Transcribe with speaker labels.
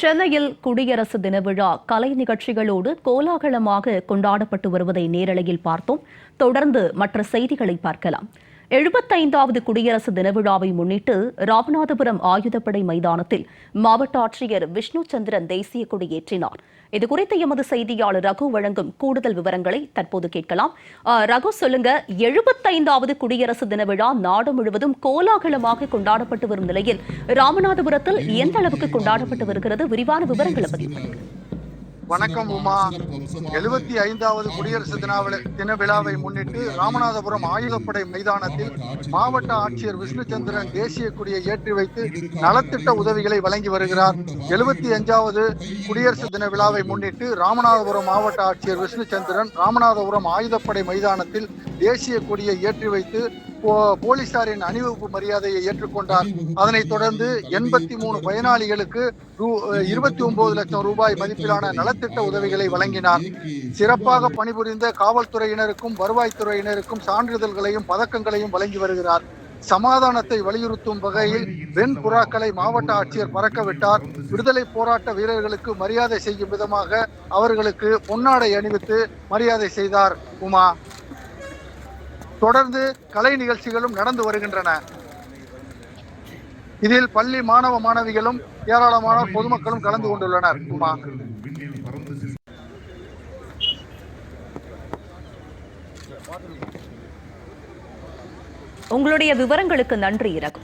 Speaker 1: சென்னையில் குடியரசு தின விழா கலை நிகழ்ச்சிகளோடு கோலாகலமாக கொண்டாடப்பட்டு வருவதை நேரலையில் பார்த்தோம். தொடர்ந்து மற்ற செய்திகளை பார்க்கலாம். எழுபத்தைந்தாவது குடியரசு தின விழாவை முன்னிட்டு ராமநாதபுரம் ஆயுதப்படை மைதானத்தில் மாவட்ட ஆட்சியர் விஷ்ணு சந்திரன் தேசிய கொடி ஏற்றினார். இதுகுறித்து எமது செய்தியாளர் ரகு வழங்கும் கூடுதல் விவரங்களை தற்போது கேட்கலாம். ரகு சொல்லுங்க. எழுபத்தைந்தாவது குடியரசு தின விழா நாடு முழுவதும் கோலாகலமாக கொண்டாடப்பட்டு வரும் நிலையில் ராமநாதபுரத்தில் எந்த அளவுக்கு கொண்டாடப்பட்டு வருகிறது? விரிவான விவரங்களை பதிவு
Speaker 2: வணக்கம் உமா. எழுபத்தி ஐந்தாவது குடியரசு தினாவில தின விழாவை முன்னிட்டு ராமநாதபுரம் ஆயுதப்படை மைதானத்தில் மாவட்ட ஆட்சியர் விஷ்ணுச்சந்திரன் தேசிய கொடியை ஏற்றி வைத்து நலத்திட்ட உதவிகளை வழங்கி வருகிறார். எழுபத்தி அஞ்சாவது குடியரசு தின விழாவை முன்னிட்டு ராமநாதபுரம் மாவட்ட ஆட்சியர் விஷ்ணுச்சந்திரன் ராமநாதபுரம் ஆயுதப்படை மைதானத்தில் தேசிய கொடியை ஏற்றி வைத்து போலீசாரின் அணிவகுப்பு மரியாதையை ஏற்றுக்கொண்டார். அதனைத் தொடர்ந்து எண்பத்தி மூணு பயனாளிகளுக்கு இருபத்தி ஒன்பது லட்சம் ரூபாய் மதிப்பிலான நலத்திட்ட உதவிகளை வழங்கினார். சிறப்பாக பணிபுரிந்த காவல்துறையினருக்கும் வருவாய்த்துறையினருக்கும் சான்றிதழ்களையும் பதக்கங்களையும் வழங்கி வருகிறார். சமாதானத்தை வலியுறுத்தும் வகையில் வெண் புறாக்களை மாவட்ட ஆட்சியர் பறக்கவிட்டார். விடுதலை போராட்ட வீரர்களுக்கு மரியாதை செய்யும் விதமாக அவர்களுக்கு பொன்னாடை அணிவித்து மரியாதை செய்தார் உமா. தொடர்ந்து கலை நிகழ்ச்சிகளும் நடந்து வருகின்றன. இதில் பள்ளி மாணவ மாணவிகளும் ஏராளமான பொதுமக்களும் கலந்து கொண்டுள்ளனர். உமா.
Speaker 1: உங்களுடைய விவரங்களுக்கு நன்றி ரகு.